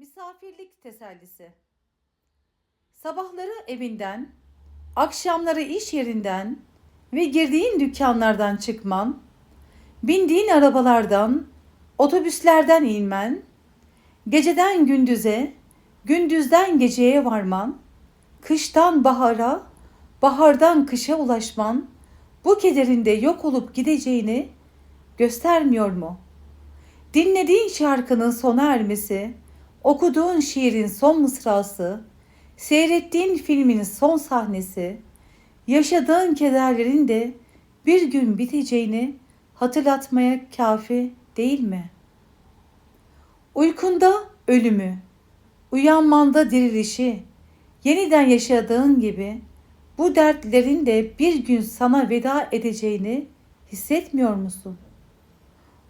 Misafirlik tesellisi. Sabahları evinden, akşamları iş yerinden ve girdiğin dükkanlardan çıkman, bindiğin arabalardan, otobüslerden inmen, geceden gündüze, gündüzden geceye varman, kıştan bahara, bahardan kışa ulaşman, bu kederinde yok olup gideceğini göstermiyor mu? Dinlediğin şarkının sona ermesi, okuduğun şiirin son mısrası, seyrettiğin filmin son sahnesi, yaşadığın kederlerin de bir gün biteceğini hatırlatmaya kafi değil mi? Uykunda ölümü, uyanmanda dirilişi, yeniden yaşadığın gibi bu dertlerin de bir gün sana veda edeceğini hissetmiyor musun?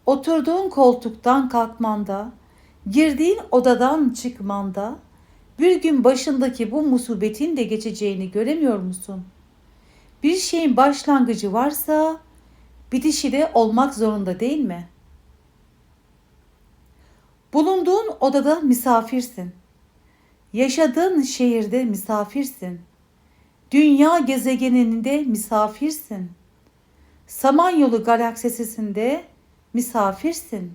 Oturduğun koltuktan kalkmanda, girdiğin odadan çıkmanda, bir gün başındaki bu musibetin de geçeceğini göremiyor musun? Bir şeyin başlangıcı varsa bitişi de olmak zorunda değil mi? Bulunduğun odada misafirsin. Yaşadığın şehirde misafirsin. Dünya gezegeninde misafirsin. Samanyolu galaksisinde misafirsin.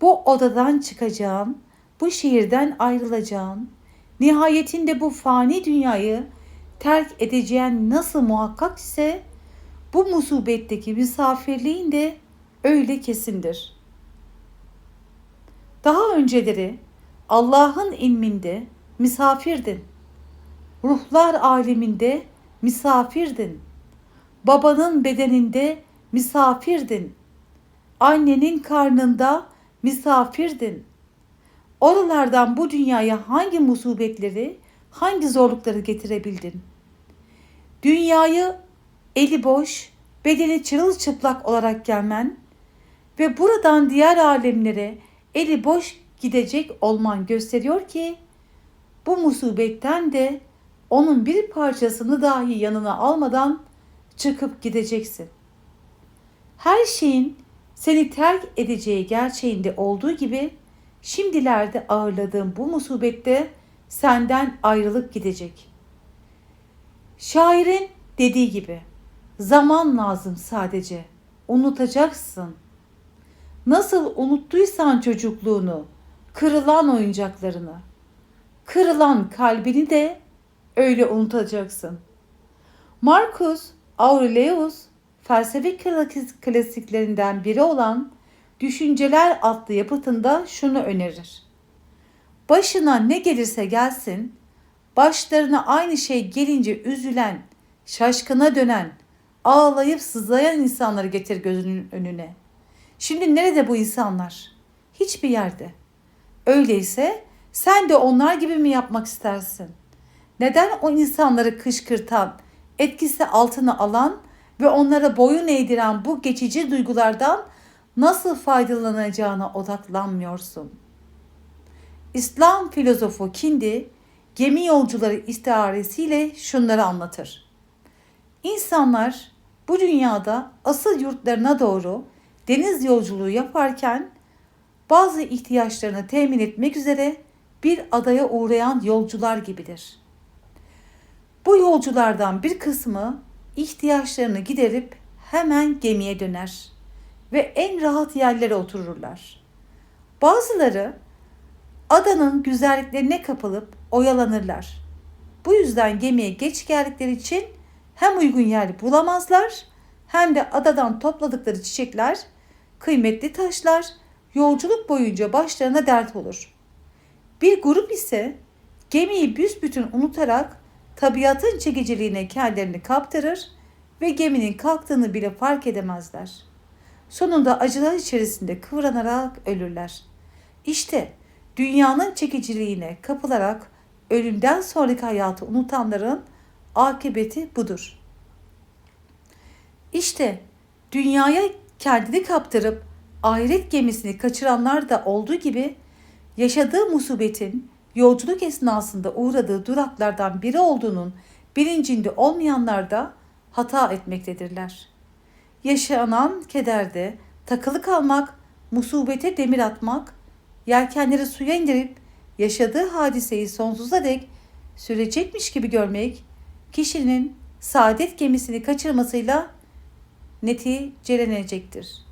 Bu odadan çıkacağın, bu şehirden ayrılacağın, nihayetinde bu fani dünyayı terk edeceğin nasıl muhakkak ise bu musibetteki misafirliğin de öyle kesindir. Daha önceleri Allah'ın ilminde misafirdin. Ruhlar aleminde misafirdin. Babanın bedeninde misafirdin. Annenin karnında misafirdin. Oralardan bu dünyaya hangi musibetleri, hangi zorlukları getirebildin? Dünyayı eli boş, bedeni çırılçıplak olarak gelmen ve buradan diğer alemlere eli boş gidecek olman gösteriyor ki bu musibetten de onun bir parçasını dahi yanına almadan çıkıp gideceksin. Her şeyin seni terk edeceği gerçeğinde olduğu gibi şimdilerde ağırladığın bu musibette senden ayrılıp gidecek. Şairin dediği gibi zaman lazım sadece. Unutacaksın. Nasıl unuttuysan çocukluğunu, kırılan oyuncaklarını, kırılan kalbini de öyle unutacaksın. Marcus Aurelius felsefe klasiklerinden biri olan Düşünceler adlı yapıtında şunu önerir. Başına ne gelirse gelsin, başlarına aynı şey gelince üzülen, şaşkına dönen, ağlayıp sızlayan insanları getir gözünün önüne. Şimdi nerede bu insanlar? Hiçbir yerde. Öyleyse sen de onlar gibi mi yapmak istersin? Neden o insanları kışkırtan, etkisi altına alan ve onlara boyun eğdiren bu geçici duygulardan nasıl faydalanacağına odaklanmıyorsun. İslam filozofu Kindi gemi yolcuları istiaresiyle şunları anlatır. İnsanlar bu dünyada asıl yurtlarına doğru deniz yolculuğu yaparken bazı ihtiyaçlarını temin etmek üzere bir adaya uğrayan yolcular gibidir. Bu yolculardan bir kısmı ihtiyaçlarını giderip hemen gemiye döner ve en rahat yerlere otururlar. Bazıları adanın güzelliklerine kapılıp oyalanırlar. Bu yüzden gemiye geç geldikleri için hem uygun yer bulamazlar hem de adadan topladıkları çiçekler, kıymetli taşlar yolculuk boyunca başlarına dert olur. Bir grup ise gemiyi büsbütün unutarak tabiatın çekiciliğine kendilerini kaptırır ve geminin kalktığını bile fark edemezler. Sonunda acılar içerisinde kıvranarak ölürler. İşte dünyanın çekiciliğine kapılarak ölümden sonraki hayatı unutanların akıbeti budur. İşte dünyaya kendini kaptırıp ahiret gemisini kaçıranlar da olduğu gibi yaşadığı musibetin yolculuk esnasında uğradığı duraklardan biri olduğunun bilincinde olmayanlar da hata etmektedirler. Yaşanan kederde takılı kalmak, musibete demir atmak, yelkenleri suya indirip yaşadığı hadiseyi sonsuza dek sürecekmiş gibi görmek, kişinin saadet gemisini kaçırmasıyla neticelenecektir.